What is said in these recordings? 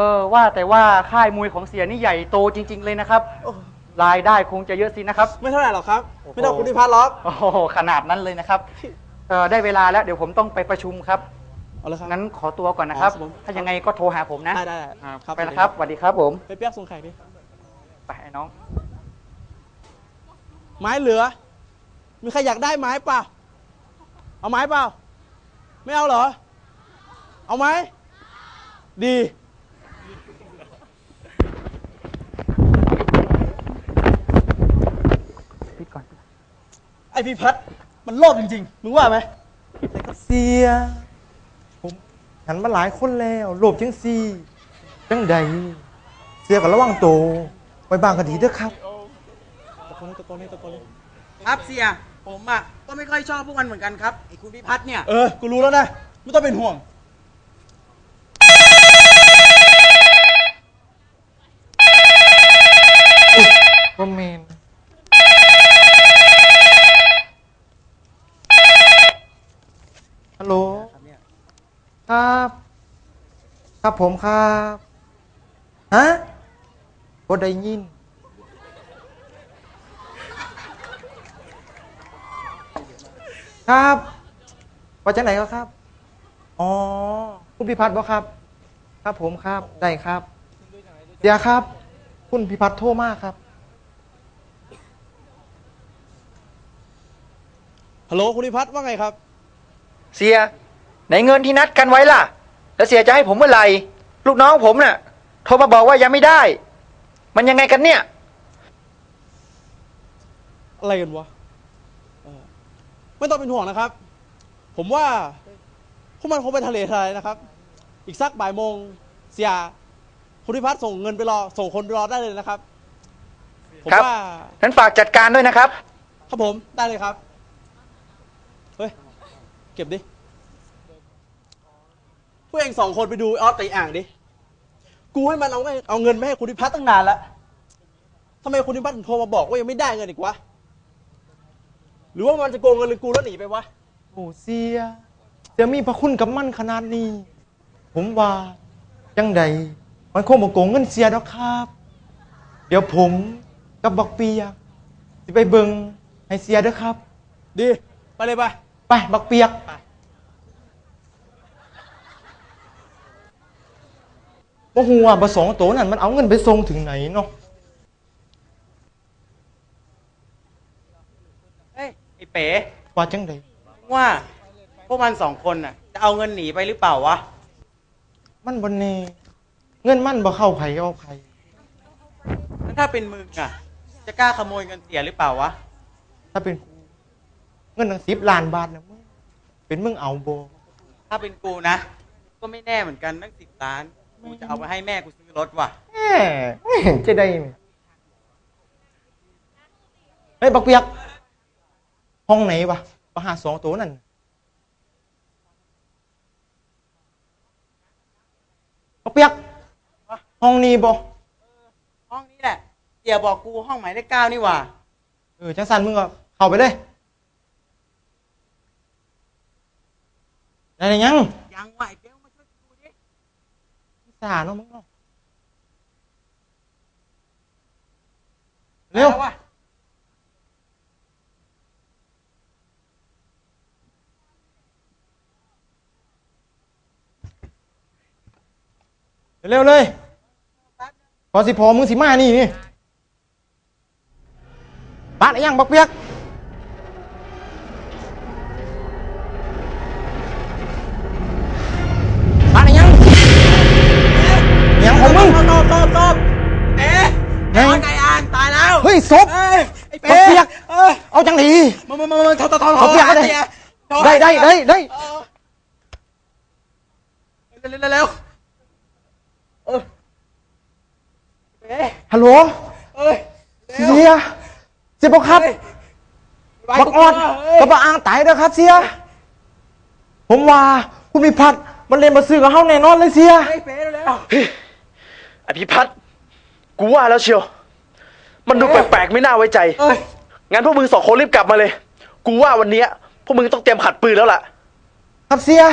ออว่าแต่ว่าค่ายมวยของเสียนี่ใหญ่โตจริง ๆ เลยนะครับ โอ้รายได้คงจะเยอะสินะครับ ไม่เท่าไหร่หรอกครับโอ้โหไม่ต้องคุณพิพัฒน์หรอกโอ้โหขนาดนั้นเลยนะครับเออได้เวลาแล้วเดี๋ยวผมต้องไปประชุมครับ เอาเลยครับ งั้นขอตัวก่อนนะครับ อ๋อครับผม ถ้ายังไงก็โทรหาผมนะได้ได้ได้อ่าครับไปแล้วครับสวัสดีครับผม ไปเปียกส่งไข่ดิไปไอ้น้อง ไม้เหลือ มีใครอยากได้ไม้เปล่าเอาไม้เปล่า ไม่เอาเหรอ เอาไหมดีปิดก่อน ไอ พี่พัดมันโลภจริงๆ มึงว่าไหมเสีย ผมหันมาหลายคนแล้วโลภจังซี่จังใดเสียกับระวังโตวไว้บางคดีเด้อครับตะโกนเลยตะโกนเลยตะโกนเลยครับเสีย ผมอะก็ไม่ค่อยชอบพวกมันเหมือนกันครับไอ้คุณพิพัฒน์เนี่ย เออ กูรู้แล้วนะ ไม่ต้องเป็นห่วง บ่แมนฮัลโหล ครับ ครับ ผมครับฮะบ่ได้ยิน ครับว่าจังไหนก็ครับ อ๋อ คุณพิพัฒน์บ่ครับ ครับผมครับ ได้ครับ เดี๋ยวครับ คุณพิพัฒน์โทรมากครับ ฮัลโหลคุณพิพัฒน์ว่าไงครับ เสีย ไหนเงินที่นัดกันไว้ล่ะ แล้วเสียจะให้ผมเมื่อไหร่ ลูกน้องผมน่ะโทรมาบอกว่ายังไม่ได้ มันยังไงกันเนี่ย อะไรกันวะเออไม่ต้องเป็นห่วงนะครับ ผมว่าพวกมันคงไปทะเลทรายนะครับ อีกสักบ่ายโมงเสียคุณพิพัฒน์ส่งเงินไปรอ ส่งคนไปรอได้เลยนะครับ ผมครับ ว่า นั้นฝากจัดการด้วยนะครับ ครับผม ได้เลยครับ เฮ้ย เก็บดิ พวกเองสองคนไปดูออสตีอ่างดิ กูให้มันเอาเงินเอาเงินมาให้คุณพิพัฒน์ตั้งนานแล้วทำไมคุณพิพัฒน์ถึงโทรมาบอกว่ายังไม่ได้เงินอีกวะ หรือว่ามันจะโกงเงินกูแล้วหนีไปวะ โอ้เสียเสียมีพระคุณกับมันขนาดนี้ ผมว่าจังใดมันคงบอกโกงเงินเสียดอกครับ เดี๋ยวผมกับบักเปียกจะไปเบิงให้เสียเด้อครับ ดี ไปเลยไป ไปบักเปียก ไป ว่าหัวบสองโตนั่นมันเอาเงินไปส่งถึงไหนเนาะเฮ้ยไอ้เป๋ว่าจังใดว่า พวกมันสองคนน่ะ จะเอาเงินหนีไปหรือเปล่าวะ มันบนเนเงินมันบ่เข้าไผเอาไผแล้วถ้าเป็นมึงอะ จะกล้าขโมยเงินเสียหรือเปล่าวะ ถ้าเป็นกูเงินตั้งสิบล้านบาทนะมึงเป็นมึงเอาโบถ้าเป็นกูนะ ก็ไม่แน่เหมือนกันตั้งสิบล้าน กูจะเอาไปให้แม่กูซื้อรถว่ะแหมไม่เห็นจะได้ไหมเฮ้ยบักเปียก ห้องไหนวะประหาสองตัวนั่นบักเปียก ห้องนี้บ่ห้องนี้แหละเดี๋ยวบอกกูห้องหมายเลขเก้านี่หว่าเออจังสันมึงก็เข้าไปเลยได้หรือยัง ยังไหวเดี๋ยวมาช่วยกูดิ สาเนาะมึงเนาะเร็วมาแล้ว่ะเร็วเลย พอสิพอมึงสิมานี่นี่บ้านไอ้ยังบักเปียก ศพเอ้ยไอ้บักเปียกเอ้ยเอาจังดีมามามามาทอทอทอบักเปียกก็ได้ทอได้ได้ได้ได้เร็วเร็วเร็วเร็วเออเอ๊ะฮัลโหลเอ้ยเสียเสียบอกครับบักออดกับบักอ่างตายแล้วครับเสียผมว่าคุณมีพัดมันเรียนมาซื้อกับเฮาแน่นอนเลยเสียไอ้เป๋เร็วเร็วอภิพัฒน์กูว่าแล้วเชียว มันดูแปลกๆไม่น่าไว้ใจ เอ้ยงั้นพวกมึงสองคนรีบกลับมาเลย กูว่าวันเนี้ยพวกมึงต้องเตรียมขัดปืนแล้วล่ะ ครับเสีย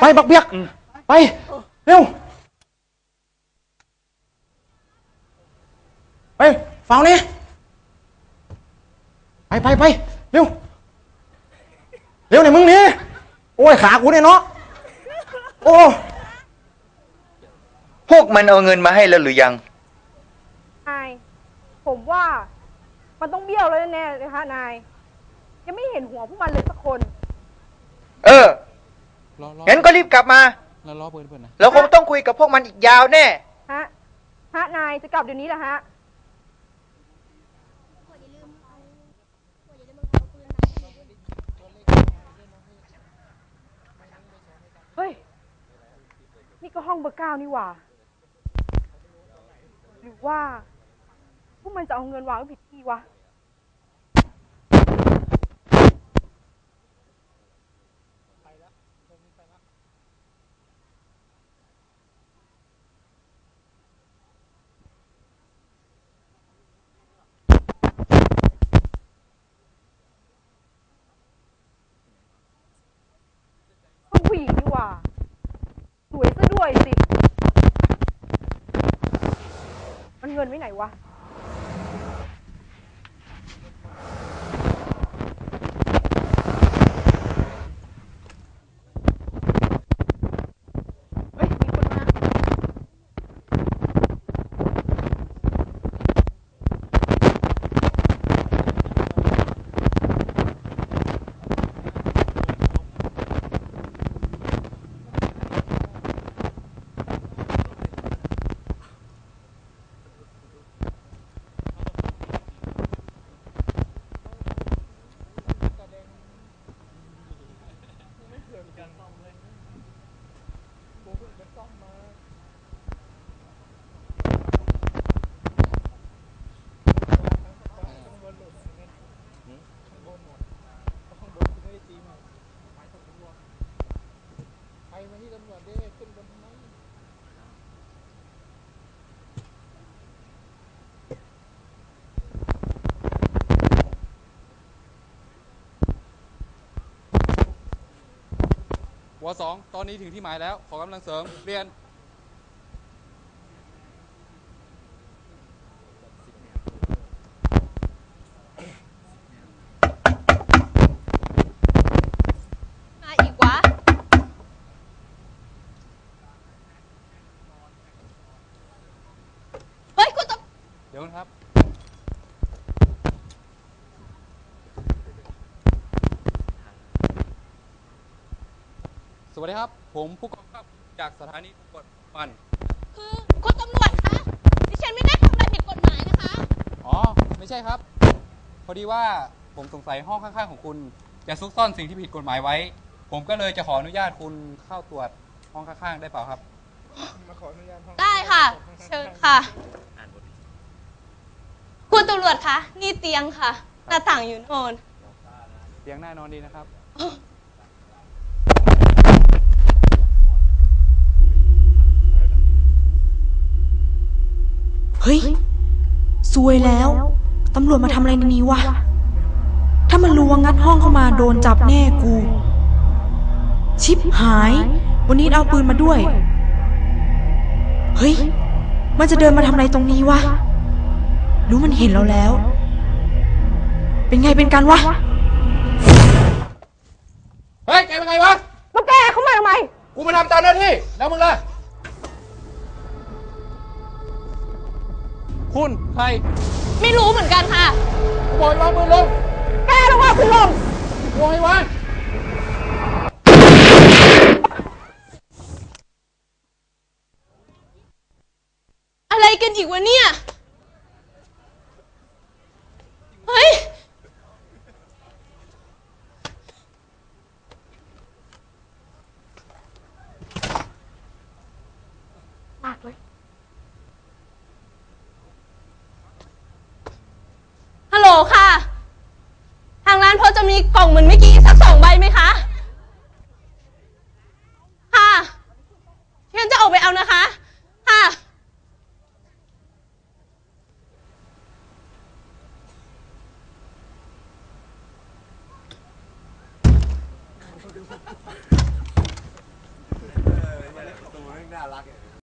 ไปบักเบียก ไป เร็ว ไปเฝ้าเนี่ยไปไปไปเร็ว เร็วหน่อยมึงนี่โอ้ยขากูเนี่ยเนาะ โอ้ พวกมันเอาเงินมาให้แล้วหรือยังนาย ผมว่ามันต้องเบี้ยวแล้วแน่ๆเลยค่ะนาย ยังไม่เห็นหัวพวกมันเลยสักคน เออรอรองั้นก็รีบกลับมา แล้วรอเปิดเปิดนะแล้วคงต้องคุยกับพวกมันอีกยาวแน่ ฮะ ฮะ นายจะกลับเดี๋ยวนี้เหรอฮะ เฮ้ย นี่ก็ห้องเบอร์เก้านี่หว่า หรือว่าพว กมันจะเอาเงินวางไว้ผิดที่วะคนผู้หญิงนี่หว่า สวยซะด้วยสิ มันเงินไว้ไหนวะ เฮ้ย มีคนมา หัวสองตอนนี้ถึงที่หมายแล้ว ขอกำลังเสริมเรียน มาอีกวะ เฮ้ยคุณตำ เดี๋ยวนะครับ สวัสดีครับ ผมผู้กำกับจากสถานีตำรวจมันคือคุณตำรวจคะดิฉันไม่ได้ทำอะไรผิดกฎหมายนะคะ อ๋อ ไม่ใช่ครับ พอดีว่าผมสงสัยห้องข้างๆของคุณ จะซุกซ่อนสิ่งที่ผิดกฎหมายไว้ ผมก็เลยจะขออนุญาตคุณเข้าตรวจห้องข้างๆได้เปล่าครับได้ค่ะ เชิญค่ะคุณ ตำรวจคะ นี่เตียงค่ะ หน้าต่างอยู่โน่นเตียงน่านอนดีนะครับ เฮ้ยซวยแล้ว ตำรวจมาทำอะไรในนี้วะ ถ้ามันรู้ว่างัดห้องเข้ามาโดนจับแน่กู ชิปหาย วันนี้เอาปืนมาด้วย เฮ้ย มันจะเดินมาทำอะไรตรงนี้วะ รู้มันเห็นเราแล้ว เป็นไงเป็นกันวะ เฮ้ยแกเป็นไงวะ แล้วแกเข้ามาทำไม กูมาทำตามหน้าที่ แล้วมึงล่ะ คุณใคร ไม่รู้เหมือนกันค่ะ กูบอกให้วางปืนลง แกลงมาคุณลงกูบอกให้วางอะไรกันอีกวะเนี่ย เฮ้ย มากเลย ฮัลโหลค่ะ ทางร้านพอ จะมีกล่องเหมือนเมื่อกี้สักสองใบไหมคะค่ะ